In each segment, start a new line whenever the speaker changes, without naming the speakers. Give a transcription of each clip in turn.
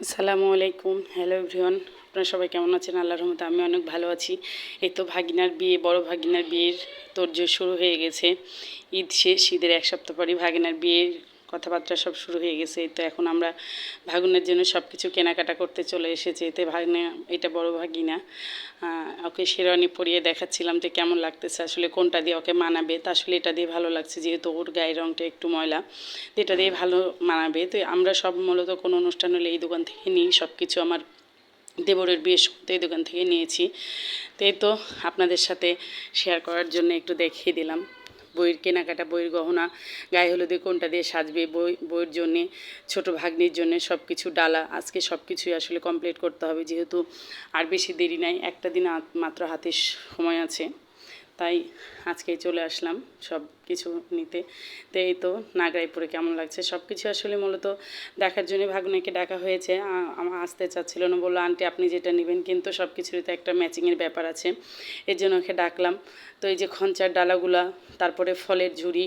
আসসালামু আলাইকুম। Hello everyone আপনারা সবাই কেমন আছেন? আল্লাহ রহমতে আমি অনেক ভালো আছি। এই তো ভাগিনার বিয়ে, বড় ভাগিনার বিয়ের তোরজোর শুরু হয়ে গেছে। ঈদ শেষ, ঈদের এক সপ্তাহ পরই ভাগিনার বিয়ের কথাবার্তা সব শুরু হয়ে গেছে তো এখন আমরা ভাগুনের জন্য সব কিছু কেনাকাটা করতে চলে এসেছি। এতে ভাগনা এটা বড় ভাগিনা আহ, ওকে শেরওয়ানি পরিয়ে দেখাচ্ছিলাম যে কেমন লাগতেছে আসলে কোনটা দিয়ে ওকে মানাবে তা আসলে এটা দিয়ে ভালো লাগছে যেহেতু ওর গায়ের রঙটা একটু ময়লা তো এটা দিয়ে ভালো মানাবে। তো আমরা সব মূলত কোনো অনুষ্ঠান হলে এই দোকান থেকে নিই সব কিছু আমার দেবরের বিয়ের সময় এই দোকান থেকে নিয়েছি। তো এই তো আপনাদের সাথে শেয়ার করার জন্য একটু দেখিয়ে দিলাম। বইয়ের কেনাকাটা, বইয়ের গহনা, গায়ে হলুদে কোনটা দিয়ে সাজবে, বই, বইয়ের জন্যে, ছোটো ভাগ্নির জন্য সব কিছু ডালা, আজকে সব কিছুই আসলে কমপ্লিট করতে হবে যেহেতু আর বেশি দেরি নাই, একটা দিন মাত্র হাতে সময় আছে। তাই আজকে চলে আসলাম সব কিছু নিতে। তো এই তো নাগরাইপুরে কেমন লাগছে? সব কিছু আসলে মূলত দেখার জন্য ভাগ্নেকে ডাকা হয়েছে। আমার আসতে চাচ্ছিল না, বলল, আন্টি, আপনি যেটা নেবেন, কিন্তু সব কিছুরই তো একটা ম্যাচিংয়ের ব্যাপার আছে। এর জন্য ওকে ডাকলাম। তো এই যে খঞ্চার ডালাগুলা, তারপরে ফলের ঝুড়ি,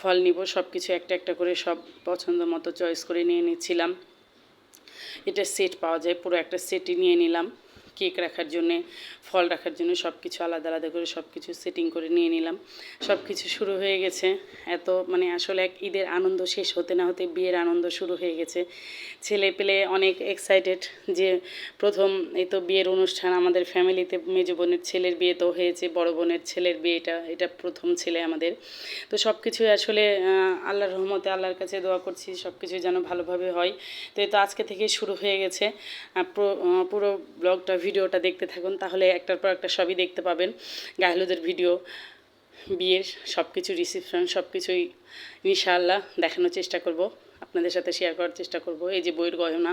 ফল নিব, সব কিছু একটা একটা করে সব পছন্দ মতো চয়েস করে নিয়ে নিচ্ছিলাম। এটা সেট পাওয়া যায়, পুরো একটা সেটই নিয়ে নিলাম। কেক রাখার জন্যে, ফল রাখার জন্য সব কিছু আলাদা আলাদা করে সব কিছু সেটিং করে নিয়ে নিলাম। সব কিছু শুরু হয়ে গেছে। এত মানে আসলে এক ঈদের আনন্দ শেষ হতে না হতে বিয়ের আনন্দ শুরু হয়ে গেছে। ছেলে পেলে অনেক এক্সাইটেড যে প্রথম এই তো বিয়ের অনুষ্ঠান আমাদের ফ্যামিলিতে মেজো বোনের ছেলের বিয়ে তো হয়েছে, বড় বোনের ছেলের বিয়েটা এটা প্রথম ছেলে আমাদের। তো সব কিছুই আসলে আল্লাহর রহমতে আল্লাহর কাছে দোয়া করছি সব কিছুই যেন ভালোভাবে হয়। তো এই তো আজকে থেকে শুরু হয়ে গেছে। পুরো ব্লগটা ভিডিওটা দেখতে থাকুন, তাহলে একটার পর একটা সবই দেখতে পাবেন। গায়ে হলুদের ভিডিও, বিয়ের সব কিছু রিসেপশন সব কিছুই ইনশাআল্লাহ দেখানোর চেষ্টা করব, আপনাদের সাথে শেয়ার করার চেষ্টা করব। এই যে বইয়ের গয়না,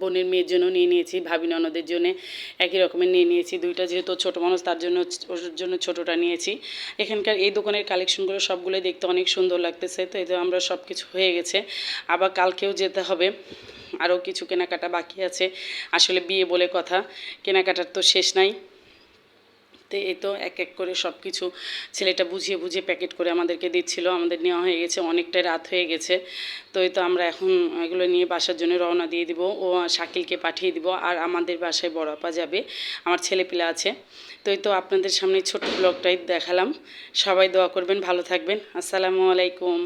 বোনের মেয়ের জন্য নিয়ে নিয়েছি, ভাবি ননদের জন্য একই রকমের নিয়ে নিয়েছি। দুইটা যেহেতু ছোটো মানুষ, তার জন্য ওর জন্য ছোটোটা নিয়েছি। এখানকার এই দোকানের কালেকশনগুলো সবগুলোই দেখতে অনেক সুন্দর লাগতেছে, তো এই আমরা সব কিছু হয়ে গেছে। আবার কালকেও যেতে হবে। আরও কিছু কেনাকাটা বাকি আছে। আসলে বিয়ে বলে কথা, কেনাকাটার তো শেষ নাই। তো এই তো এক এক করে সব কিছু ছেলেটা বুঝিয়ে বুঝিয়ে প্যাকেট করে আমাদেরকে দিচ্ছিল, আমাদের নেওয়া হয়ে গেছে, অনেকটাই রাত হয়ে গেছে। তো এই তো আমরা এখন এগুলো নিয়ে বাসার জন্য রওনা দিয়ে দিব, ও শাকিলকে পাঠিয়ে দিব, আর আমাদের বাসায় বড় আপা যাবে, আমার ছেলেপিলা আছে। তো এই তো আপনাদের সামনে ছোট ব্লগটাই দেখালাম। সবাই দোয়া করবেন, ভালো থাকবেন। আসসালামু আলাইকুম।